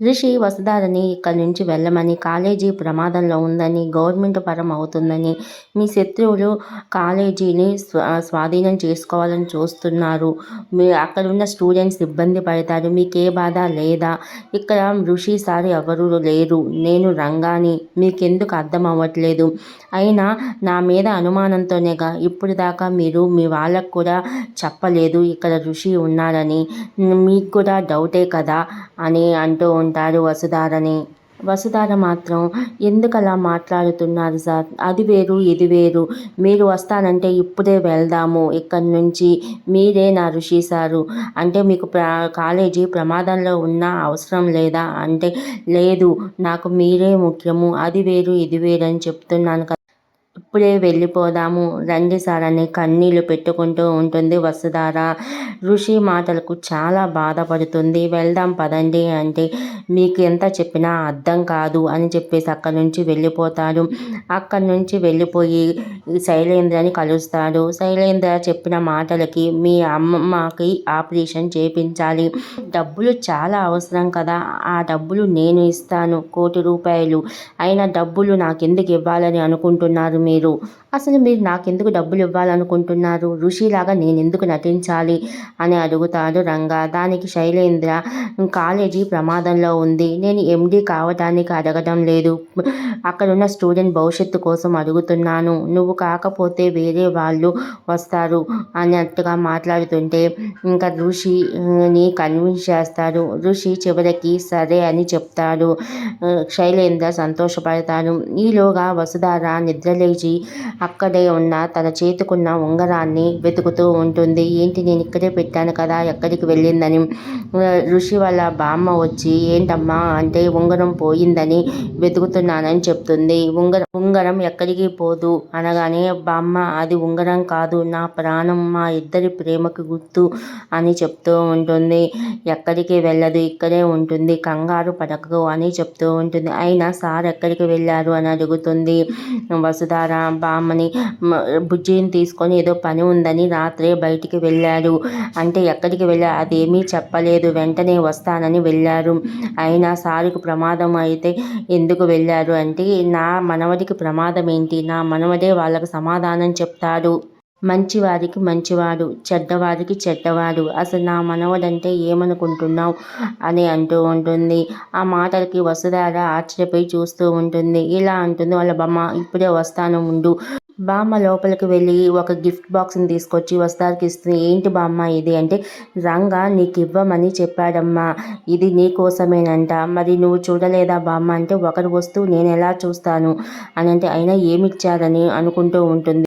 రిషి వసుధారని ఇక్కడి నుంచి వెళ్ళమని కాలేజీ ప్రమాదంలో ఉందని గవర్నమెంట్ పరం అవుతుందని మీ శత్రువులు కాలేజీని స్వా స్వాధీనం చేసుకోవాలని చూస్తున్నారు. మీ అక్కడ ఉన్న స్టూడెంట్స్ ఇబ్బంది పడతారు. మీకే బాధ లేదా? ఇక్కడ ఋషి సార్ ఎవరు లేరు. నేను రంగాని. మీకెందుకు అర్థం అవ్వట్లేదు? అయినా నా మీద అనుమానంతోనేగా ఇప్పుడు దాకా మీరు మీ వాళ్ళకు కూడా చెప్పలేదు. ఇక్కడ ఋషి ఉన్నారని. మీకు కూడా డౌటే కదా? అని అంటూ ఉంటారు వసుధారని వసుధార మాత్రం ఎందుకు అలా మాట్లాడుతున్నారు సార్? అది వేరు ఇది వేరు. మీరు వస్తానంటే ఇప్పుడే వెళ్దాము. ఇక్కడి నుంచి మీరే నా ఋషి సారు. అంటే మీకు ప్ర కాలేజీ ప్రమాదంలో ఉన్న అవసరం లేదా? అంటే లేదు నాకు మీరే ముఖ్యము. అది వేరు ఇది వేరు అని చెప్తున్నాను కదా ఇప్పుడే వెళ్ళిపోదాము. రండి సార్ అని కన్నీళ్ళు పెట్టుకుంటూ ఉంటుంది వసుధార. ఋషి మాటలకు చాలా బాధపడుతుంది. వెళ్దాం పదండి అంటే మీకు ఎంత చెప్పినా అర్థం కాదు అని చెప్పేసి అక్కడి నుంచి వెళ్ళిపోతాడు. అక్కడి నుంచి వెళ్ళిపోయి శైలేంద్రని కలుస్తాడు. శైలేంద్ర చెప్పిన మాటలకి మీ అమ్మకి ఆపరేషన్ చేపించాలి. డబ్బులు చాలా అవసరం కదా. ఆ డబ్బులు నేను ఇస్తాను కోటి రూపాయలు. అయినా డబ్బులు నాకెందుకు ఇవ్వాలని అనుకుంటున్నారు మీరు? అసలు మీరు నాకెందుకు డబ్బులు ఇవ్వాలనుకుంటున్నారు? ఋషిలాగా నేను ఎందుకు నటించాలి? అని అడుగుతాడు రంగా. దానికి శైలేంద్ర కాలేజీ ప్రమాదంలో ఉంది. నేను ఎండి కావటానికి అడగడం లేదు. అక్కడ ఉన్న స్టూడెంట్ భవిష్యత్తు కోసం అడుగుతున్నాను. నువ్వు కాకపోతే వేరే వాళ్ళు వస్తారు అన్నట్టుగా మాట్లాడుతుంటే ఇంకా ఋషిని కన్విన్స్ చేస్తాడు. ఋషి చివరికి సరే అని చెప్తాడు. శైలేంద్ర సంతోషపడతాడు. ఈలోగా వసుధార నిద్రలేచి అక్కడే ఉన్న తన చేతికున్న ఉంగరాన్ని వెతుకుతూ ఉంటుంది. ఏంటి నేను ఇక్కడే పెట్టాను కదా ఎక్కడికి వెళ్ళిందని? ఋషి వాళ్ళ బామ్మ వచ్చి ఏంటమ్మా అంటే ఉంగరం పోయిందని వెతుకుతున్నానని చెప్తుంది. ఉంగరం ఉంగరం ఎక్కడికి పోదు? అనగానే బామ్మ అది ఉంగరం కాదు. నా ప్రాణం మా ఇద్దరి ప్రేమకు గుర్తు అని చెప్తూ ఉంటుంది. ఎక్కడికి వెళ్ళదు ఇక్కడే ఉంటుంది. కంగారు పడకు అని చెప్తూ ఉంటుంది. అయినా సార్ ఎక్కడికి వెళ్ళారు? అని అడుగుతుంది. వసుధార బామ్మని బుజ్జిని తీసుకొని ఏదో పని ఉందని రాత్రే బయటికి వెళ్ళారు అంటే ఎక్కడికి వెళ్ళా? అదేమీ చెప్పలేదు. వెంటనే వస్తానని వెళ్ళారు. అయినా సారుకు ప్రమాదం అయితే ఎందుకు వెళ్ళారు? అంటే నా మనవడికి ప్రమాదం ఏంటి? నా మనవడే వాళ్ళకు సమాధానం చెప్తాడు. మంచివారికి మంచివాడు చెడ్డవారికి చెడ్డవాడు. అసలు నా మనవడంటే ఏమనుకుంటున్నావు? అని అంటూ ఉంటుంది. ఆ మాటలకి వసుధార ఆశ్చర్యపోయి చూస్తూ ఉంటుంది. ఇలా అంటుంది వాళ్ళ బొమ్మ ఇప్పుడే వస్తాను ఉండు. బామ్మ లోపలికి వెళ్ళి ఒక గిఫ్ట్ బాక్స్ని తీసుకొచ్చి వస్తారికి ఇస్తుంది. ఏంటి బామ్మ ఇది అంటే రంగా నీకు ఇవ్వమని చెప్పాడమ్మా. ఇది నీ కోసమేనంట. మరి నువ్వు చూడలేదా బామ్మ? అంటే ఒకరి వస్తువు నేను ఎలా చూస్తాను? అని అంటే అయినా ఏమిచ్చారని అనుకుంటూ ఉంటుంది.